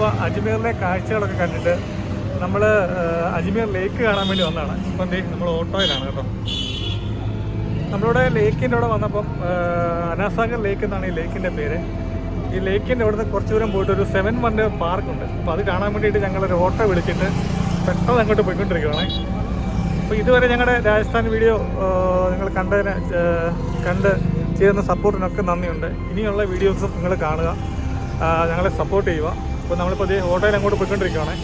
ഇപ്പോൾ അജ്മീറിലെ കാഴ്ചകളൊക്കെ കണ്ടിട്ട് നമ്മൾ അജ്മീർ ലേക്ക് കാണാൻ വേണ്ടി വന്നതാണ്. ഇപ്പം ദേ നമ്മൾ ഓട്ടോയിലാണ് കേട്ടോ. നമ്മളിവിടെ ലേക്കിന്റെ അവിടെ വന്നപ്പം അനാസാഗർ ലേക്ക് എന്നാണ് ഈ ലേക്കിന്റെ പേര്. ഈ ലേക്കിന്റെ അവിടുന്ന് കുറച്ച് ദൂരം പോയിട്ട് ഒരു സെവൻ വണ്ട് പാർക്കുണ്ട്. അപ്പോൾ അത് കാണാൻ വേണ്ടിയിട്ട് ഞങ്ങളൊരു ഓട്ടോ വിളിച്ചിട്ട് പെട്ടെന്ന് അങ്ങോട്ട് പോയിക്കൊണ്ടിരിക്കുകയാണ് അപ്പോൾ ഇതുവരെ ഞങ്ങളുടെ രാജസ്ഥാൻ വീഡിയോ നിങ്ങൾ കണ്ടതിന് കണ്ട് ചെയ്യുന്ന സപ്പോർട്ടിനൊക്കെ നന്ദിയുണ്ട്. ഇനിയുള്ള വീഡിയോസും നിങ്ങൾ കാണുക. ഞങ്ങളെ സപ്പോർട്ട് ചെയ്യുക. അപ്പോൾ നമ്മളിപ്പോൾ ഈ ഓട്ടോയിൽ അങ്ങോട്ട് പോയിക്കൊണ്ടിരിക്കുകയാണ്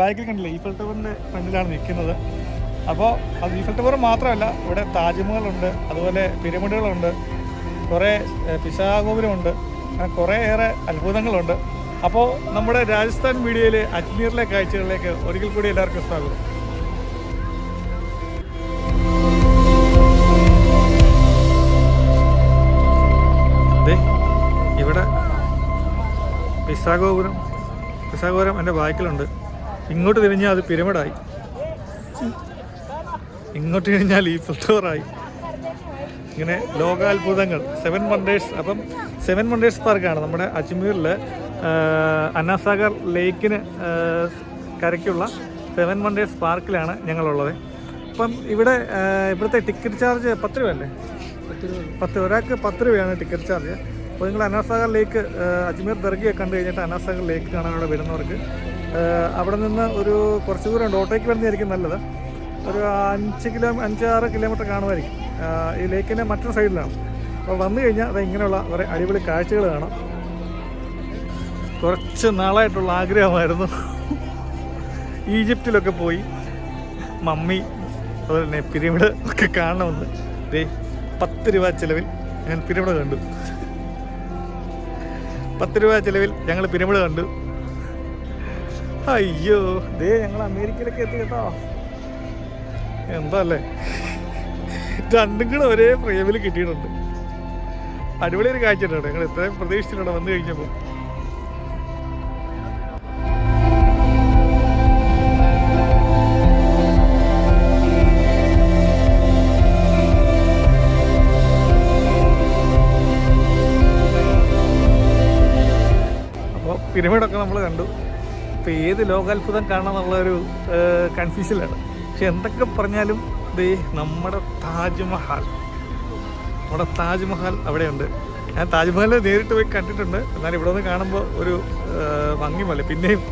ബാക്കിൽ കണ്ടില്ലേ? ഈഫൽ ടവറിന്റെ ഫ്രണ്ടിലാണ് നിൽക്കുന്നത്. അപ്പോൾ അത് ഈഫൽ ടവർ മാത്രമല്ല ഇവിടെ താജ്മഹലുണ്ട് അതുപോലെ പിരമിഡുകളുണ്ട് കുറേ പിശാഗോപുരമുണ്ട് അങ്ങനെ കുറേ ഏറെ അത്ഭുതങ്ങളുണ്ട്. അപ്പോൾ നമ്മുടെ രാജസ്ഥാൻ മീഡിയയിലെ അജ്മീറിലെ കാഴ്ചകളിലേക്ക് ഒരിക്കൽ കൂടി എല്ലാവർക്കും സ്വാഗതം. ഇവിടെ പിസാഗോപുരം പിസാഗോപുരം എന്റെ ബാക്കിലുണ്ട്. ഇങ്ങോട്ട് തിരിഞ്ഞാൽ അത് പിരമിഡായി. ഇങ്ങോട്ട് തിരിഞ്ഞാൽ ഈ ഫ്ലവറായി ഇങ്ങനെ ലോകാത്ഭുതങ്ങൾ. സെവൻ വണ്ടേഴ്സ് അപ്പം സെവൻ വണ്ടേഴ്സ് പാർക്കാണ് നമ്മുടെ അജ്മീറിൽ അന്നാസാഗർ ലേക്കിന് കരയ്ക്കുള്ള സെവൻ വണ്ടേഴ്സ് പാർക്കിലാണ് ഞങ്ങളുള്ളത്. അപ്പം ഇവിടെ ഇവിടുത്തെ ടിക്കറ്റ് ചാർജ് പത്ത് രൂപയല്ലേ? പത്ത് ഒരാൾക്ക് പത്ത് രൂപയാണ് ടിക്കറ്റ് ചാർജ് അപ്പോൾ നിങ്ങൾ അനാസാഗർ ലേക്ക് അജ്മീർ ദർഗിയൊക്കെ കണ്ടു കഴിഞ്ഞിട്ട് അനാസാഗർ ലേക്ക് കാണാനുള്ള വരുന്നവർക്ക് അവിടെ നിന്ന് ഒരു കുറച്ച് ദൂരം ഓട്ടോയ്ക്ക് വരുന്നതായിരിക്കും നല്ലത്. ഒരു അഞ്ച് കിലോ അഞ്ചാറ് കിലോമീറ്റർ കാണുമായിരിക്കും. ഈ ലേക്കിന്റെ മറ്റൊരു സൈഡിലാണ്. അപ്പോൾ വന്നു കഴിഞ്ഞാൽ അത് ഇങ്ങനെയുള്ള കുറേ അടിപൊളി കാഴ്ചകൾ കാണാം. കുറച്ച് നാളായിട്ടുള്ള ആഗ്രഹമായിരുന്നു. ഈജിപ്തിലൊക്കെ പോയി മമ്മി അതുപോലെ തന്നെ പിരമിഡ് ഒക്കെ കാണണമെന്ന്. ദേ പത്ത് രൂപ ചിലവിൽ ഞാൻ പിരമിഡ് കണ്ടു. പത്ത് രൂപ ചിലവിൽ ഞങ്ങൾ പിരമിഡ് കണ്ടു. അയ്യോ ദേ ഞങ്ങൾ അമേരിക്കയിലൊക്കെ എത്തി കേട്ടോ. എന്താ അല്ലേ രണ്ടും കൂടെ ഒരേ ഫ്രെയിമിൽ കിട്ടിയിട്ടുണ്ട്. അടിപൊളി ഒരു കാഴ്ച ഞങ്ങൾ ഇത്രയും പ്രതീക്ഷിച്ചിട്ടുണ്ട് വന്നു കഴിഞ്ഞപ്പോൾ. പിരമിഡൊക്കെ നമ്മൾ കണ്ടു. ഇപ്പോൾ ഏത് ലോകാത്ഭുതം കാണണം എന്നുള്ളൊരു കൺഫ്യൂഷനിലാണ് പക്ഷെ എന്തൊക്കെ പറഞ്ഞാലും ദേ നമ്മുടെ താജ്മഹൽ നമ്മുടെ താജ്മഹൽ അവിടെയുണ്ട്. ഞാൻ താജ്മഹൽ നേരിട്ട് പോയി കണ്ടിട്ടുണ്ട്. എന്നാൽ ഇവിടെ നിന്ന് കാണുമ്പോൾ ഒരു ഭംഗി പോലെ. പിന്നെയും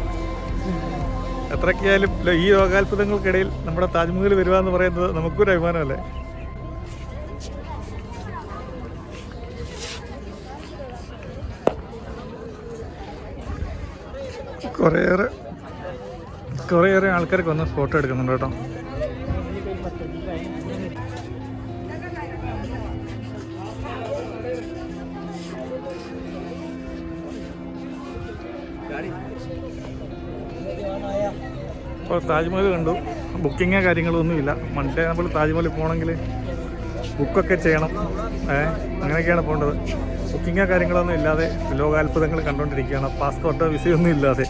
എത്രയ്ക്കായാലും ഈ ലോകാത്ഭുതങ്ങൾക്കിടയിൽ നമ്മുടെ താജ്മഹൽ വരിക എന്ന് പറയുന്നത് നമുക്കൊരു അഭിമാനമല്ലേ? കുറേയേറെ കുറേയേറെ ആൾക്കാരൊക്കെ വന്ന് ഫോട്ടോ എടുക്കുന്നുണ്ട് കേട്ടോ. ഇപ്പോൾ താജ്മഹൽ കണ്ടു. ബുക്കിങ്ങോ കാര്യങ്ങളൊന്നുമില്ല മൺഡേ നമ്മൾ താജ്മഹൽ പോകണമെങ്കിൽ ബുക്കൊക്കെ ചെയ്യണം. ഏ അങ്ങനെയൊക്കെയാണ് പോകേണ്ടത്. ബുക്കിങ്ങോ കാര്യങ്ങളൊന്നും ഇല്ലാതെ ലോകാത്ഭുതങ്ങൾ കണ്ടുകൊണ്ടിരിക്കുകയാണ്. പാസ്പോർട്ടോ വിസയൊന്നും ഇല്ലാതെ.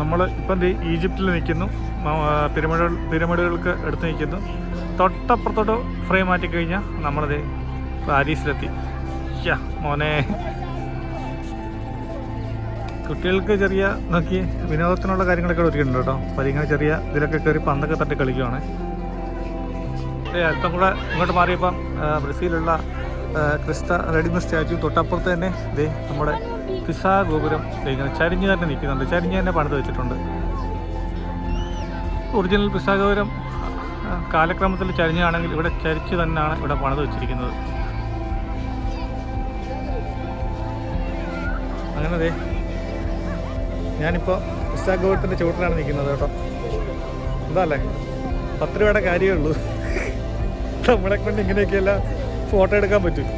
നമ്മൾ ഇപ്പം ഈജിപ്തിൽ നിൽക്കുന്നു. പിരമിഡുകൾ പിരമിഡുകൾക്ക് എടുത്ത് നിൽക്കുന്നു. തൊട്ടപ്പുറത്തോട്ട് ഫ്രെയിം മാറ്റി കഴിഞ്ഞാൽ നമ്മളത് പാരീസിലെത്തി. യാ മോനെ. കുട്ടികൾക്ക് ചെറിയ നോക്കി വിനോദത്തിനുള്ള കാര്യങ്ങളൊക്കെ ഒരുക്കിയിട്ടുണ്ട് കേട്ടോ. അപ്പോൾ ഇങ്ങനെ ചെറിയ ഇതിലൊക്കെ കയറി പന്തൊക്കെ തട്ടി കളിക്കുവാണ്. അല്പം കൂടെ ഇങ്ങോട്ട് മാറിയപ്പം ബ്രസീലുള്ള ക്രിസ്ത റെഡിമ സ്റ്റാച്ചു തൊട്ടപ്പുറത്ത് തന്നെ ഇതേ നമ്മുടെ പിസ ഗോപുരം ഇങ്ങനെ ചരിഞ്ഞ് തന്നെ നിൽക്കുന്നുണ്ട്. ചരിഞ്ഞ് തന്നെ പണിത് വെച്ചിട്ടുണ്ട്. ഒറിജിനൽ പിസ ഗോപുരം കാലക്രമത്തിൽ ചരിഞ്ഞാണെങ്കിൽ ഇവിടെ ചരിച്ച് തന്നെയാണ് ഇവിടെ പണിത് വെച്ചിരിക്കുന്നത്. അങ്ങനെ ദേ ഞാനിപ്പോൾ പിസ ഗോപുരത്തിന്റെ ചുവട്ടിലാണ് നിൽക്കുന്നത് കേട്ടോ. എന്താല്ലേ പത്ത് രൂപയുടെ കാര്യമേ ഉള്ളൂ. നമ്മളെ കൊണ്ട് ഇങ്ങനെയൊക്കെയല്ല ഫോട്ടോ എടുക്കാൻ പറ്റും.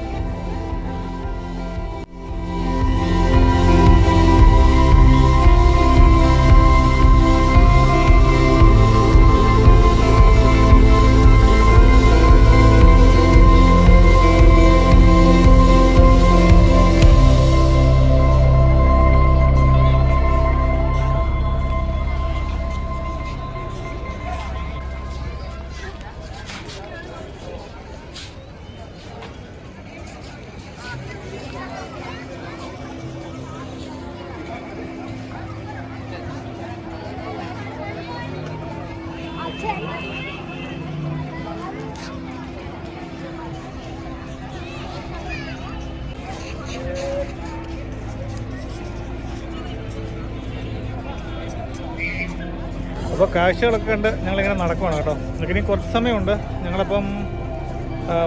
കാഴ്ചകളൊക്കെ കണ്ട് ഞങ്ങളിങ്ങനെ നടക്കുവാണ് കേട്ടോ. നമുക്കിനി കുറച്ച് സമയമുണ്ട്. ഞങ്ങളിപ്പം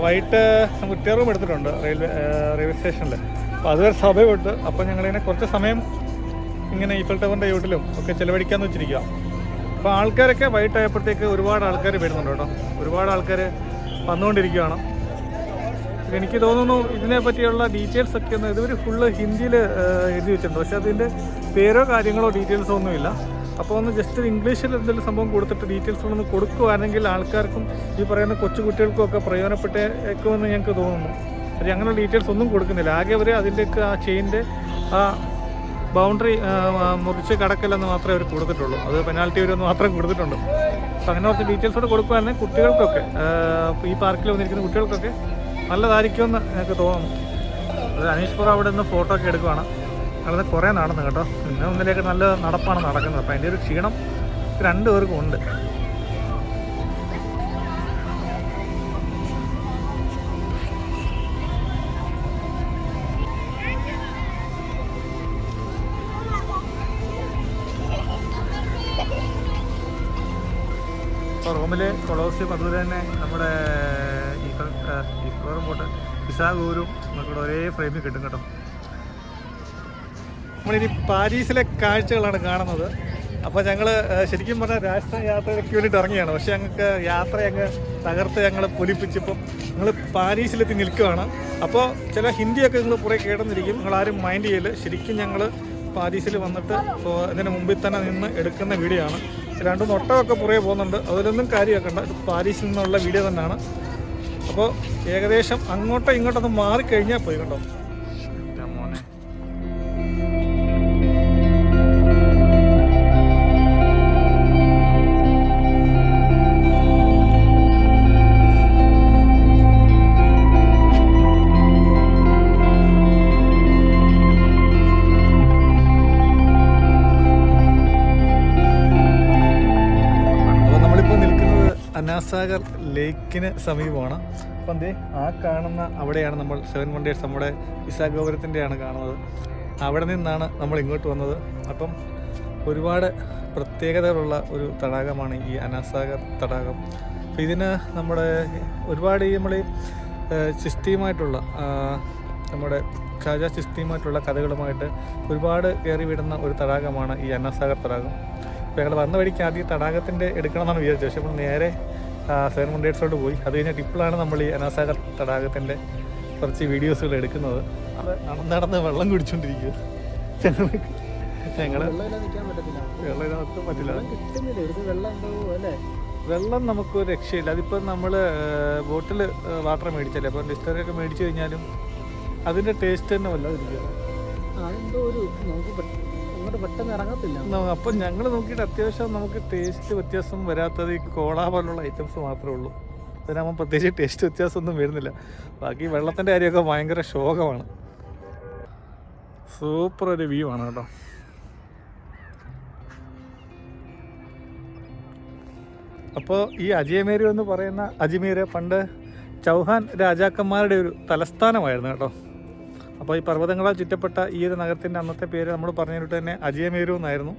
വൈകിട്ട് വൈകിട്ട് കുറ്റിയ റൂം എടുത്തിട്ടുണ്ട് റെയിൽവേ റെയിൽവേ സ്റ്റേഷനിൽ അപ്പോൾ അതുവരെ സഭയുണ്ട്. അപ്പോൾ ഞങ്ങളിങ്ങനെ കുറച്ച് സമയം ഇങ്ങനെ ഈഫൽ ടവറിന്റെ വീട്ടിലും ഒക്കെ ചിലവഴിക്കാമെന്ന് വെച്ചിരിക്കുക അപ്പോൾ ആൾക്കാരൊക്കെ വൈകിട്ടായപ്പോഴത്തേക്ക് ഒരുപാട് ആൾക്കാർ വരുന്നുണ്ട് കേട്ടോ. ഒരുപാട് ആൾക്കാർ വന്നുകൊണ്ടിരിക്കുകയാണ് എനിക്ക് തോന്നുന്നു ഇതിനെ പറ്റിയുള്ള ഡീറ്റെയിൽസ് ഒക്കെ ഒന്ന് ഇതുവരെ ഫുള്ള് ഹിന്ദിയിൽ എഴുതി വെച്ചിട്ടുണ്ട്. പക്ഷേ അതിന്റെ പേരോ കാര്യങ്ങളോ ഡീറ്റെയിൽസോ ഒന്നുമില്ല. അപ്പോൾ ഒന്ന് ജസ്റ്റ് ഇംഗ്ലീഷിൽ എന്തെങ്കിലും സംഭവം കൊടുത്തിട്ട് ഡീറ്റെയിൽസ് ഒന്ന് കൊടുക്കുവാണെങ്കിൽ ആൾക്കാർക്കും ഈ പറയുന്ന കൊച്ചുകുട്ടികൾക്കും ഒക്കെ പ്രയോജനപ്പെട്ടേക്കുമെന്ന് ഞങ്ങൾക്ക് തോന്നുന്നു. അവർ അങ്ങനെ ഡീറ്റെയിൽസ് ഒന്നും കൊടുക്കുന്നില്ല. ആകെ അവർ അതിന്റെയൊക്കെ ആ ചെയിന്റെ ആ ബൗണ്ടറി മുറിച്ച് കടക്കില്ലെന്ന് മാത്രമേ അവർ കൊടുത്തിട്ടുള്ളൂ. അത് പെനാൽറ്റി വരുമെന്ന് മാത്രമേ കൊടുത്തിട്ടുണ്ട്. അപ്പോൾ അങ്ങനെ കുറച്ച് ഡീറ്റെയിൽസ് കൂടെ കൊടുക്കുവാണെങ്കിൽ കുട്ടികൾക്കൊക്കെ ഈ പാർക്കിൽ വന്നിരിക്കുന്ന കുട്ടികൾക്കൊക്കെ നല്ലതായിരിക്കുമെന്ന് എനിക്ക് തോന്നുന്നു. അത് അനീഷ് പുറ അവിടെ നിന്ന് ഫോട്ടോ ഒക്കെ എടുക്കുവാണ്. അവിടെ കുറേ നടന്നു കേട്ടോ. പിന്നെ ഒന്നിലേക്ക് നല്ല നടപ്പാണ് നടക്കുന്നത്. അപ്പം അതിന്റെ ഒരു ക്ഷീണം രണ്ടുപേർക്കും ഉണ്ട്. ഇപ്പോൾ റോമിൽ കൊളോസിയും അതുപോലെ തന്നെ നമ്മുടെ ഈ ഈഫ്ലോറും പോട്ട് പിസാഗൂരും നമുക്കിവിടെ ഒരേ ഫ്രെയിമിൽ കിട്ടും കേട്ടോ. നമ്മളിനി പാരീസിലെ കാഴ്ചകളാണ് കാണുന്നത്. അപ്പോൾ ഞങ്ങൾ ശരിക്കും പറഞ്ഞാൽ രാജസ്ഥാൻ യാത്രയ്ക്ക് വേണ്ടിയിട്ട് ഇറങ്ങിയാണ്. പക്ഷേ ഞങ്ങൾക്ക് യാത്ര അങ്ങ് തകർത്ത് ഞങ്ങൾ പൊലിപ്പിച്ചപ്പോൾ ഞങ്ങൾ പാരീസിലെത്തി നിൽക്കുകയാണ് അപ്പോൾ ചില ഹിന്ദിയൊക്കെ നിങ്ങൾ കുറേ കേട്ടെന്നിരിക്കും നിങ്ങൾ ആരും മൈൻഡ് ചെയ്യൽ. ശരിക്കും ഞങ്ങൾ പാരീസിൽ വന്നിട്ട് ഇതിന് മുമ്പിൽ തന്നെ നിന്ന് എടുക്കുന്ന വീഡിയോ ആണ്. രണ്ടും ഒട്ടമൊക്കെ പുറകെ പോകുന്നുണ്ട്. അതിലൊന്നും കാര്യമാക്കണ്ട ഇത് പാരീസിൽ നിന്നുള്ള വീഡിയോ തന്നെയാണ്. അപ്പോൾ ഏകദേശം അങ്ങോട്ടോ ഇങ്ങോട്ടൊന്ന് മാറിക്കഴിഞ്ഞാൽ പോയി കേട്ടോ. അനാസാഗർ ലേക്കിന് സമീപമാണ്. അപ്പം എന്തേ ആ കാണുന്ന അവിടെയാണ് നമ്മൾ സെവൻ വണ്ടേഴ്സ് നമ്മുടെ വിശാഖോപുരത്തിന്റെയാണ് കാണുന്നത്. അവിടെ നിന്നാണ് നമ്മൾ ഇങ്ങോട്ട് വന്നത്. അപ്പം ഒരുപാട് പ്രത്യേകതകളുള്ള ഒരു തടാകമാണ് ഈ അനാസാഗർ തടാകം. അപ്പം ഇതിന് നമ്മുടെ ഒരുപാട് ഈ നമ്മൾ ചിസ്തിയുമായിട്ടുള്ള നമ്മുടെ ഷാജ ചിസ്തിയുമായിട്ടുള്ള കഥകളുമായിട്ട് ഒരുപാട് കയറി വിടുന്ന ഒരു തടാകമാണ് ഈ അന്നാസാഗർ തടാകം. അപ്പോൾ ഞങ്ങൾ വന്ന വഴിക്ക് ആദ്യം തടാകത്തിന്റെ എടുക്കണമെന്നാണ് വിചാരിച്ചത്. പക്ഷേ നമ്മൾ നേരെ സെവൻ ഡേറ്റ്സോട്ട് പോയി. അത് കഴിഞ്ഞിട്ട് ഇപ്പോഴാണ് നമ്മൾ ഈ അനാസാഗർ തടാകത്തിന്റെ കുറച്ച് വീഡിയോസുകൾ എടുക്കുന്നത്. അത് നടന്ന് നടന്ന് വെള്ളം കുടിച്ചോണ്ടിരിക്കുക ഞങ്ങൾ വെള്ളം പറ്റില്ല. വെള്ളം നമുക്ക് ഒരു രക്ഷയില്ല. അതിപ്പോൾ നമ്മൾ ബോട്ടിൽ വാട്ടർ മേടിച്ചല്ലേ? അപ്പോൾ ഡിസ്റ്ററിയൊക്കെ മേടിച്ചു കഴിഞ്ഞാലും അതിന്റെ ടേസ്റ്റ് തന്നെ വല്ലാതിരിക്കുക അതെന്തോ ഒരു നമുക്ക് അങ്ങോട്ട് പെട്ടെന്ന് ഇറങ്ങത്തില്ല. ഞങ്ങൾ നോക്കിയിട്ട് അത്യാവശ്യം നമുക്ക് ടേസ്റ്റ് വ്യത്യാസം വരാത്തത് ഈ കോള പോലുള്ള ഐറ്റംസ് മാത്രമേ ഉള്ളൂ. അതിനാകുമ്പോൾ പ്രത്യേകിച്ച് ടേസ്റ്റ് വ്യത്യാസമൊന്നും വരുന്നില്ല. ബാക്കി വെള്ളത്തിന്റെ കാര്യമൊക്കെ ഭയങ്കര ശോകമാണ്. സൂപ്പർ ഒരു വ്യൂ ആണ് കേട്ടോ. അപ്പോൾ ഈ അജയമേരു എന്ന് പറയുന്ന അജ്മീർ പണ്ട് ചൗഹാൻ രാജാക്കന്മാരുടെ ഒരു തലസ്ഥാനമായിരുന്നു കേട്ടോ. അപ്പോൾ ഈ പർവതങ്ങളാൽ ചുറ്റപ്പെട്ട ഈ ഒരു നഗരത്തിന്റെ അന്നത്തെ പേര് നമ്മൾ പറഞ്ഞിട്ട് തന്നെ അജയമേരു എന്നായിരുന്നു.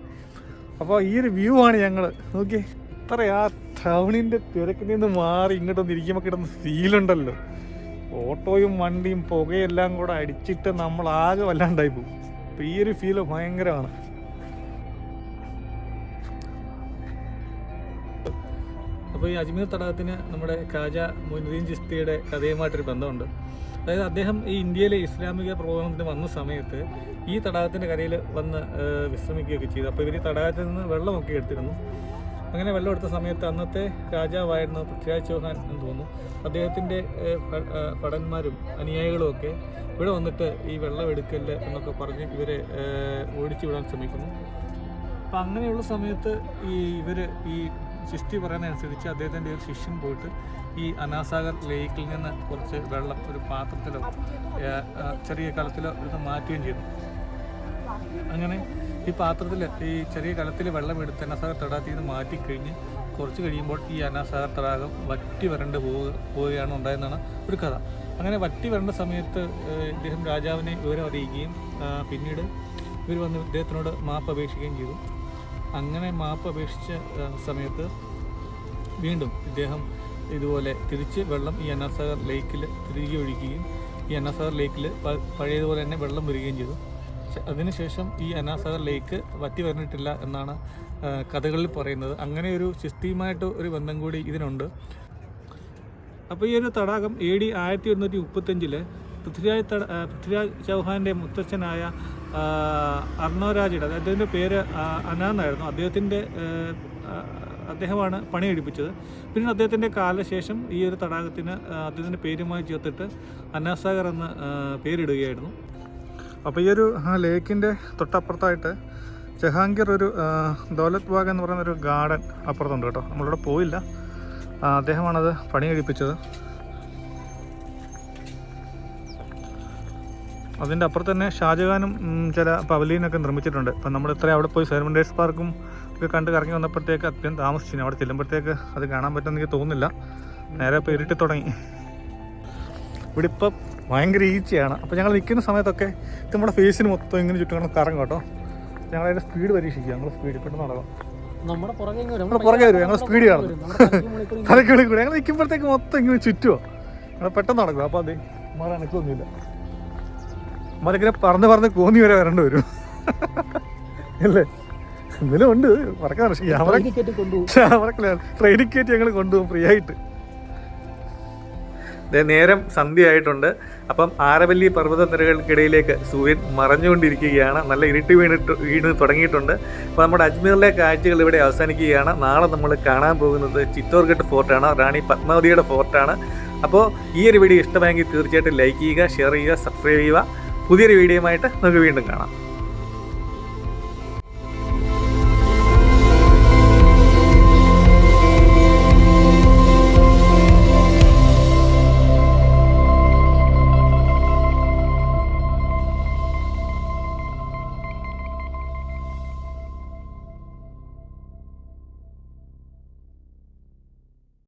അപ്പോൾ ഈ ഒരു വ്യൂ ആണ് ഞങ്ങൾ നോക്കി ഇത്ര ആ ടൗണിന്റെ തിരക്കിൽ നിന്ന് മാറി ഇങ്ങോട്ടൊന്ന് ഇരിക്കുമ്പോൾ കിടന്ന് ഫീലുണ്ടല്ലോ ഓട്ടോയും വണ്ടിയും പുകയെല്ലാം കൂടെ അടിച്ചിട്ട് നമ്മൾ ആകെ വല്ലാണ്ടായി പോകും അപ്പോൾ ഈ ഒരു ഫീൽ ഭയങ്കരമാണ്. അപ്പോൾ ഈ അജ്മീർ തടാകത്തിന് നമ്മുടെ ഖാജ മൊയ്നുദ്ദീൻ ചിസ്തിയുടെ കഥയുമായിട്ടൊരു ബന്ധമുണ്ട്. അതായത് അദ്ദേഹം ഈ ഇന്ത്യയിലെ ഇസ്ലാമിക പ്രബോധനത്തിന് വന്ന സമയത്ത് ഈ തടാകത്തിന്റെ കരയിൽ വന്ന് വിശ്രമിക്കുകയൊക്കെ ചെയ്തു. അപ്പോൾ ഇവർ ഈ തടാകത്തിൽ നിന്ന് വെള്ളമൊക്കെ എടുത്തിരുന്നു. അങ്ങനെ വെള്ളം എടുത്ത സമയത്ത് അന്നത്തെ രാജാവായിരുന്ന പൃഥ്വിരാജ് ചൗഹാൻ എന്ന് തോന്നുന്നു അദ്ദേഹത്തിന്റെ ഭടന്മാരും അനുയായികളും ഒക്കെ ഇവിടെ വന്നിട്ട് ഈ വെള്ളം എടുക്കൽ എന്നൊക്കെ പറഞ്ഞ് ഇവരെ ഓടിച്ചു വിടാൻ ശ്രമിക്കുന്നു. അപ്പം അങ്ങനെയുള്ള സമയത്ത് ഈ ഇവർ ഈ ചിസ്തി പറയുന്നതനുസരിച്ച് അദ്ദേഹത്തിന്റെ ഒരു ശിഷ്യൻ പോയിട്ട് ഈ അനാസാഗർ ലേക്കിൽ നിന്ന് കുറച്ച് വെള്ളം ഒരു പാത്രത്തിലോ ചെറിയ കലത്തിലോ ഇത് മാറ്റുകയും ചെയ്തു. അങ്ങനെ ഈ പാത്രത്തിൽ ഈ ചെറിയ കലത്തിൽ വെള്ളം എടുത്ത് അനാസാഗർ തടാകത്തിൽ നിന്ന് മാറ്റിക്കഴിഞ്ഞ് കുറച്ച് കഴിയുമ്പോൾ ഈ അനാസാഗർ തടാകം വറ്റി വരണ്ട് പോവുക പോവുകയാണ് ഉണ്ടായെന്നാണ് ഒരു കഥ. അങ്ങനെ വറ്റി വരേണ്ട സമയത്ത് ഇദ്ദേഹം രാജാവിനെ വിവരം അറിയിക്കുകയും പിന്നീട് ഇവർ വന്ന് ഇദ്ദേഹത്തിനോട് മാപ്പ് അപേക്ഷിക്കുകയും ചെയ്തു. അങ്ങനെ മാപ്പ് അപേക്ഷിച്ച സമയത്ത് വീണ്ടും ഇദ്ദേഹം ഇതുപോലെ തിരിച്ച് വെള്ളം ഈ അന്നാസാഗർ ലേക്കിൽ തിരികെ ഒഴിക്കുകയും ഈ അന്നാസാഗർ ലേക്കിൽ പഴയതുപോലെ തന്നെ വെള്ളം വരികയും ചെയ്തു. അതിനുശേഷം ഈ അനാസാഗർ ലേക്ക് വറ്റി വരണിട്ടില്ല എന്നാണ് കഥകളിൽ പറയുന്നത്. അങ്ങനെ ഒരു ശിസ്തിയുമായിട്ട് ഒരു ബന്ധം കൂടി ഇതിനുണ്ട്. അപ്പോൾ ഈ ഒരു തടാകം എ ഡി ആയിരത്തി എണ്ണൂറ്റി മുപ്പത്തഞ്ചിൽ പൃഥ്വിരാജ് തട പൃഥ്വിരാജ് ചൗഹാന്റെ മുത്തച്ഛനായ ആ, അർണോരാജയുടെ അദ്ദേഹത്തിന്റെ പേര് അനാന്നായിരുന്നു. അദ്ദേഹത്തിന്റെ അദ്ദേഹമാണ് പണി കഴിപ്പിച്ചത് പിന്നീട് അദ്ദേഹത്തിന്റെ കാലശേഷം ഈ ഒരു തടാകത്തിന് അദ്ദേഹത്തിന്റെ പേരുമായി ചേർത്തിട്ട് അന്നാസാഗർ എന്ന് പേരിടുകയായിരുന്നു. അപ്പോൾ ഈ ഒരു ലേക്കിന്റെ തൊട്ടപ്പുറത്തായിട്ട് ജഹാംഗീർ ഒരു ദൗലത് ബാഗ് എന്ന് പറയുന്ന ഒരു ഗാർഡൻ അപ്പുറത്തുണ്ട് കേട്ടോ. നമ്മളിവിടെ പോയില്ല. അദ്ദേഹമാണത് പണി അതിന്റെ അപ്പുറത്ത് തന്നെ ഷാജഹാനും ചില പവലീനൊക്കെ നിർമ്മിച്ചിട്ടുണ്ട്. അപ്പം നമ്മൾ ഇത്ര അവിടെ പോയി സെവൻ ഡേയ്സ് പാർക്കും ഒക്കെ കണ്ട് കറങ്ങി വന്നപ്പോഴത്തേക്ക് അത്യം താമസിച്ചു അവിടെ ചെല്ലുമ്പോഴത്തേക്ക് അത് കാണാൻ പറ്റുമെന്ന് എനിക്ക് തോന്നുന്നില്ല. നേരെ ഇപ്പോൾ ഇരുട്ടി തുടങ്ങി. ഇവിടെ ഇപ്പം ഭയങ്കര ഈച്ചയാണ്. അപ്പോൾ ഞങ്ങൾ നിൽക്കുന്ന സമയത്തൊക്കെ ഇത് നമ്മുടെ ഫേസിന് മൊത്തം ഇങ്ങനെ ചുറ്റും കിടന്ന് കറങ്ങും കേട്ടോ. ഞങ്ങൾ അതിന്റെ സ്പീഡ് പരീക്ഷിക്കുക. ഞങ്ങൾ സ്പീഡ് പെട്ടെന്ന് നടക്കാം. നമ്മുടെ പുറകെ വരും. ഞങ്ങൾ സ്പീഡ് കാണും. മുകളിൽ കൂടി ഞങ്ങൾ നിൽക്കുമ്പോഴത്തേക്ക് മൊത്തം ഇങ്ങനെ ചുറ്റുമോ ഞങ്ങൾ പെട്ടെന്ന് നടക്കും. അപ്പോൾ അതെ മാറ എനക്കൊന്നുമില്ല നമ്മളിങ്ങനെ പറന്ന് പറന്ന് കോന്നി വരെ വരേണ്ടി വരും. അല്ലേ? എന്തെങ്കിലും ഉണ്ട്. ക്യാമറ കൊണ്ടുപോകും. ക്യാമറ ട്രെയിനിൽ കയറ്റി ഞങ്ങൾ കൊണ്ടുപോകും ഫ്രീ ആയിട്ട്. നേരം സന്ധ്യയായിട്ടുണ്ട്. അപ്പം ആരവല്ലി പർവത നിരകൾക്കിടയിലേക്ക് സൂര്യൻ മറഞ്ഞുകൊണ്ടിരിക്കുകയാണ്. നല്ല ഇരുട്ടി വീണിട്ട് വീണ് തുടങ്ങിയിട്ടുണ്ട്. അപ്പോൾ നമ്മുടെ അജ്മീറിലെ കാഴ്ചകൾ ഇവിടെ അവസാനിക്കുകയാണ്. നാളെ നമ്മൾ കാണാൻ പോകുന്നത് ചിത്തോർഗഡ് ഫോർട്ടാണ്. റാണി പത്മാവതിയുടെ ഫോർട്ടാണ്. അപ്പോൾ ഈ ഒരു വീഡിയോ ഇഷ്ടമായെങ്കിൽ തീർച്ചയായിട്ടും ലൈക്ക് ചെയ്യുക ഷെയർ ചെയ്യുക സബ്സ്ക്രൈബ് ചെയ്യുക. പുതിയൊരു വീഡിയോയുമായിട്ട് നമുക്ക് വീണ്ടും കാണാം.